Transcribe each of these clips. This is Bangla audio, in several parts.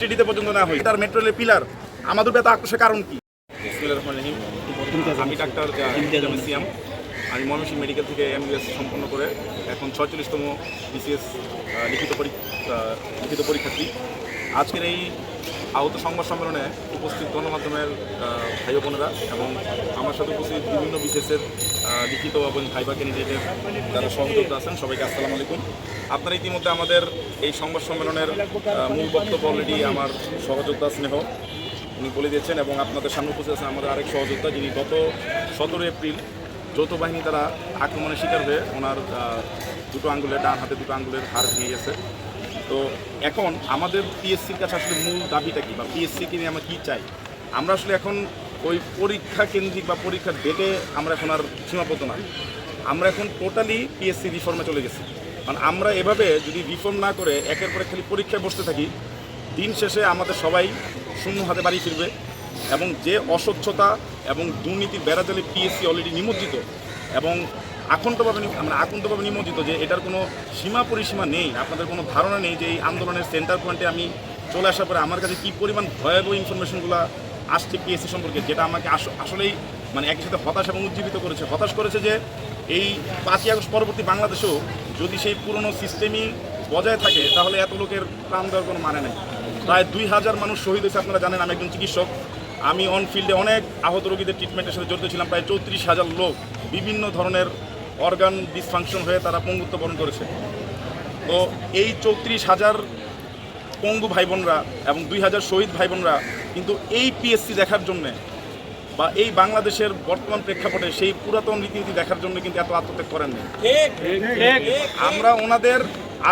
সিটিতে পর্যন্ত না হয় তার মেট্রো রেলের পিলার আমাদের বেতা আক্রোশের কারণ কি। আমি ডাক্তার সিয়াম। আমি ময়মনসিংহ মেডিকেল থেকে এমবিএস সম্পন্ন করে এখন ছয়চল্লিশতম বিসিএস লিখিত পরীক্ষা লিখিত পরীক্ষার্থী। আজকের এই আহত সংবাদ সম্মেলনে উপস্থিত গণমাধ্যমের ভাই বোনেরা এবং আমার সাথে উপস্থিত বিভিন্ন বিশেষের লিখিত এবং ভাইবা ক্যান্ডিডেটের যারা সহযোগিতা আছেন, সবাইকে আসসালামু আলাইকুম। আপনারা ইতিমধ্যে আমাদের এই সংবাদ সম্মেলনের মূল বক্তব্য অলরেডি আমার সহযোদ্ধা স্নেহ উনি বলে দিয়েছেন এবং আপনাদের সামনে উপস্থিত আছেন আমাদের আরেক সহযোদ্ধা যিনি গত সতেরো এপ্রিল যৌথ বাহিনী দ্বারা আক্রমণের শিকার হয়ে ওনার দুটো আঙ্গুলের ডান হাতে দুটো আঙ্গুলের হাড় ভেঙে গেছে। তো এখন আমাদের পিএসসির কাছে আসলে মূল দাবিটা কী? বা পিএসসিকে নিয়ে আমরা কী চাই? আমরা আসলে এখন ওই পরীক্ষা কেন্দ্রিক বা পরীক্ষার ডেটে আমরা এখন আর সীমাবদ্ধ না। আমরা এখন টোটালি পিএসসি রিফর্মে চলে গেছি। কারণ আমরা এভাবে যদি রিফর্ম না করে একের পরে খালি পরীক্ষায় বসতে থাকি, দিন শেষে আমাদের সবাই শূন্য হাতে বাড়ি ফিরবে এবং যে অস্বচ্ছতা এবং দুর্নীতির বেড়াজালে পিএসসি অলরেডি নিমজ্জিত এবং আকণ্ঠভাবে নি- মানে আকণ্ঠভাবে নিমজ্জিত যে এটার কোনো সীমা পরিসীমা নেই, আপনাদের কোনো ধারণা নেই যে এই আন্দোলনের সেন্টার পয়েন্টে আমি চলে আসার পরে আমার কাছে কী পরিমাণ ভয়াবহ ইনফরমেশনগুলো আসছে পিএসসি সম্পর্কে, যেটা আমাকে আস- আসলেই মানে একই সাথে হতাশ এবং উজ্জীবিত করেছে। হতাশ করেছে যে এই পাঁচই আগস্ট পরবর্তী বাংলাদেশেও যদি সেই পুরনো সিস্টেমই বজায় থাকে, তাহলে এত লোকের প্রাণ দেওয়ার কোনো মানে নেই। প্রায় দুই হাজার মানুষ শহীদ হয়েছে, আপনারা জানেন আমি একজন চিকিৎসক। আমি অন ফিল্ডে অনেক আহত রোগীদের ট্রিটমেন্টের সাথে জড়িত ছিলাম, প্রায় চৌত্রিশ হাজার লোক, বিভিন্ন ধরনের অর্গান ডিসফাংশন হয়ে তারা পঙ্গুত্ব বরণ করেছে। তো এই চৌত্রিশ হাজার পঙ্গু ভাই বোনরা এবং দুই হাজার শহীদ ভাই বোনরা কিন্তু এই পিএসসি দেখার জন্যে বা এই বাংলাদেশের বর্তমান প্রেক্ষাপটে সেই পুরাতন রীতিনীতি দেখার জন্য কিন্তু এত আত্মত্যাগ করেননি আমরা ওনাদের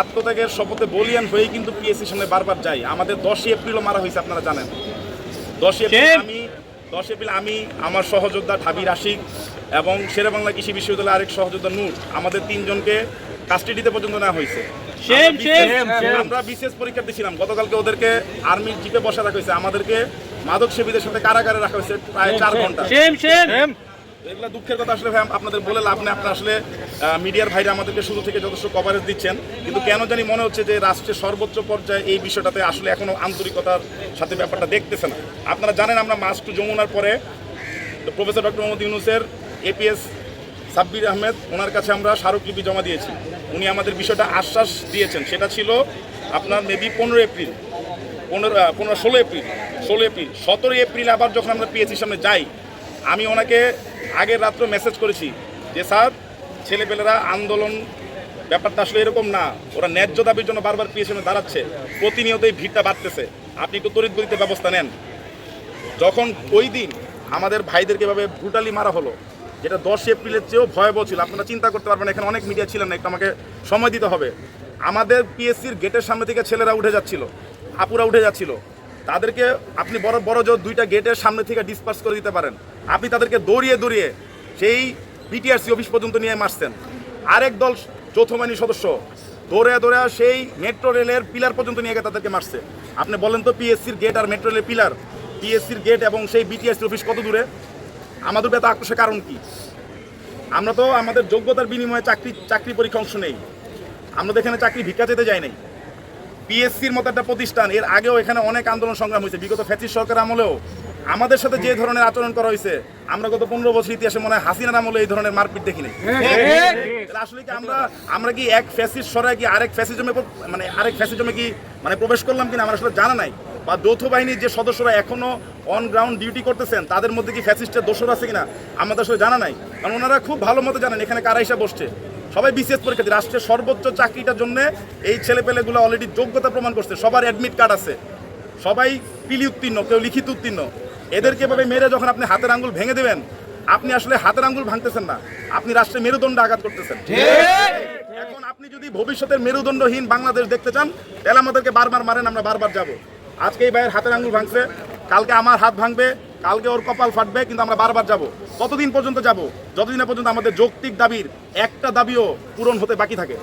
আত্মত্যাগের শপথে বলিয়ান হয়েই কিন্তু পিএসসির সামনে বারবার যাই। আমাদের দশই এপ্রিলও মারা হয়েছে আপনারা জানেন। দশই এপ্রিল আমি দশ এপ্রিল আমি আমার সহযোদ্ধা ঠাবির আশিক এবং শেরেবাংলা কৃষি বিশ্ববিদ্যালয়ের আরেক সহযোদ্ধা নূর আমাদের তিনজনকে কাস্টাডিতে পর্যন্ত নেওয়া হয়েছে। আমরা বিশেষ পরীক্ষা ছিলাম। গতকালকে ওদেরকে আর্মির জিপে বসা রাখা হয়েছে। আমাদেরকে মাদক সেবীদের সাথে কারাগারে রাখা হয়েছে প্রায় চার ঘণ্টা। এগুলো দুঃখের কথা আসলে ভাই আপনাদের বলে লাভ নেই। আপনারা আসলে মিডিয়ার ভাইরা আমাদেরকে শুরু থেকে যথেষ্ট কভারেজ দিচ্ছেন। কিন্তু কেন জানি মনে হচ্ছে যে রাষ্ট্রের সর্বোচ্চ পর্যায়ে এই বিষয়টাতে আসলে এখনও আন্তরিকতার সাথে ব্যাপারটা দেখতেছে না। আপনারা জানেন আমরা মাস্ক টু যমুনার পরে প্রফেসর ডক্টর মোহাম্মদ ইউনুসের এপিএস সাব্বির আহমেদ, ওনার কাছে আমরা স্মারকলিপি জমা দিয়েছি। উনি আমাদের বিষয়টা আশ্বাস দিয়েছেন। সেটা ছিল আপনার মেবি পনেরো এপ্রিল, পনেরো পনেরো, ষোলো এপ্রিল ষোলো এপ্রিল সতেরো এপ্রিল আবার যখন আমরা পিএসসির সামনে যাই, আমি ওনাকে আগের রাত্রে মেসেজ করেছি যে, স্যার, ছেলেপেলেরা আন্দোলন, ব্যাপারটা আসলে এরকম না। ওরা ন্যায্য দাবির জন্য বারবার পিএসসির সামনে দাঁড়াচ্ছে। প্রতিনিয়ত এই ভিড়টা বাড়তেছে। আপনি একটু গতিতে ব্যবস্থা নেন। যখন ওই দিন আমাদের ভাইদেরকে এভাবে ব্রুটালি মারা হলো যেটা দশ এপ্রিলের চেয়েও ভয়াবহ ছিল। আপনারা চিন্তা করতে পারবেন এখানে অনেক মিডিয়া ছিলেন একটু আমাকে সময় দিতে হবে। আমাদের পিএসসির গেটের সামনে থেকে ছেলেরা উঠে যাচ্ছিল, আপুরা উঠে যাচ্ছিল। তাদেরকে আপনি বড় বড় জোর দুইটা গেটের সামনে থেকে ডিসপার্স করে দিতে পারেন। আপনি তাদেরকে দৌড়িয়ে দৌড়িয়ে সেই বিটিআরসি অফিস পর্যন্ত নিয়ে মারছেন। আরেক দল চৌথ সদস্য দৌড়ে দৌড়ে সেই মেট্রো রেলের পিলার পর্যন্ত নিয়ে গিয়ে তাদেরকে মারছে। আপনি বলেন তো পিএসসির গেট আর মেট্রো রেলের পিলার পিএসসির গেট এবং সেই বিটিএসসি অফিস কত দূরে? আমাদের বেতা আক্রোশের কারণ কি? আমরা তো আমাদের যোগ্যতার বিনিময়ে চাকরি চাকরি পরীক্ষা অংশ নেই। আমরা তো এখানে চাকরি ভিক্ষা যেতে যাই নাই। পিএসসির মতো একটা প্রতিষ্ঠান, এর আগেও এখানে অনেক আন্দোলন সংগ্রাম হয়েছে। বিগত ফ্যাসিস সরকার আমলেও। আমাদের সাথে যে ধরনের আচরণ করা হয়েছে, আমরা গত পনেরো বছর ইতিহাসে মনে হয় হাসিনার আমলে এই ধরনের মারপিট দেখিনি। আসলে কি আমরা আমরা কি এক ফ্যাসিস সরাই কি আরেক ফ্যাসিজমে মানে আরেক ফ্যাসিজমে কি মানে প্রবেশ করলাম কিনা, আমার আসলে জানা নাই। বা যৌথ বাহিনীর যে সদস্যরা এখনও অন গ্রাউন্ড ডিউটি করতেছেন, তাদের মধ্যে কি ফ্যাসিস্টের দোষর আছে কিনা? আমাদের আসলে জানা নাই। কারণ ওনারা খুব ভালো মতো জানেন, এখানে কারা এসে বসছে। সবাই বিসিএস পরীক্ষার্থী রাষ্ট্রের সর্বোচ্চ চাকরিটার জন্য এই ছেলেপেলেগুলো অলরেডি যোগ্যতা প্রমাণ করছে। সবার অ্যাডমিট কার্ড আছে। সবাই পিলি উত্তীর্ণ, কেউ লিখিত উত্তীর্ণ। এদেরকে এভাবে মেরে যখন আপনি হাতের আঙ্গুল ভেঙে দেবেন, আপনি আসলে হাতের আঙ্গুল ভাঙতেছেন না। আপনি রাষ্ট্রের মেরুদণ্ড আঘাত করতেছেন। এখন আপনি যদি ভবিষ্যতের মেরুদণ্ডহীন বাংলাদেশ দেখতে চান, তাহলে আমাদেরকে বারবার মারেন, আমরা বারবার যাব। আজকে এই ভাইয়ের হাতের আঙুল ভাঙছে, কালকে আমার হাত ভাঙবে, কালকে ওর কপাল ফাটবে, কিন্তু আমরা বারবার যাব। কতদিন পর্যন্ত যাব, যতদিন পর্যন্ত আমাদের যৌক্তিক দাবির একটা দাবিও পূরণ হতে বাকি থাকে।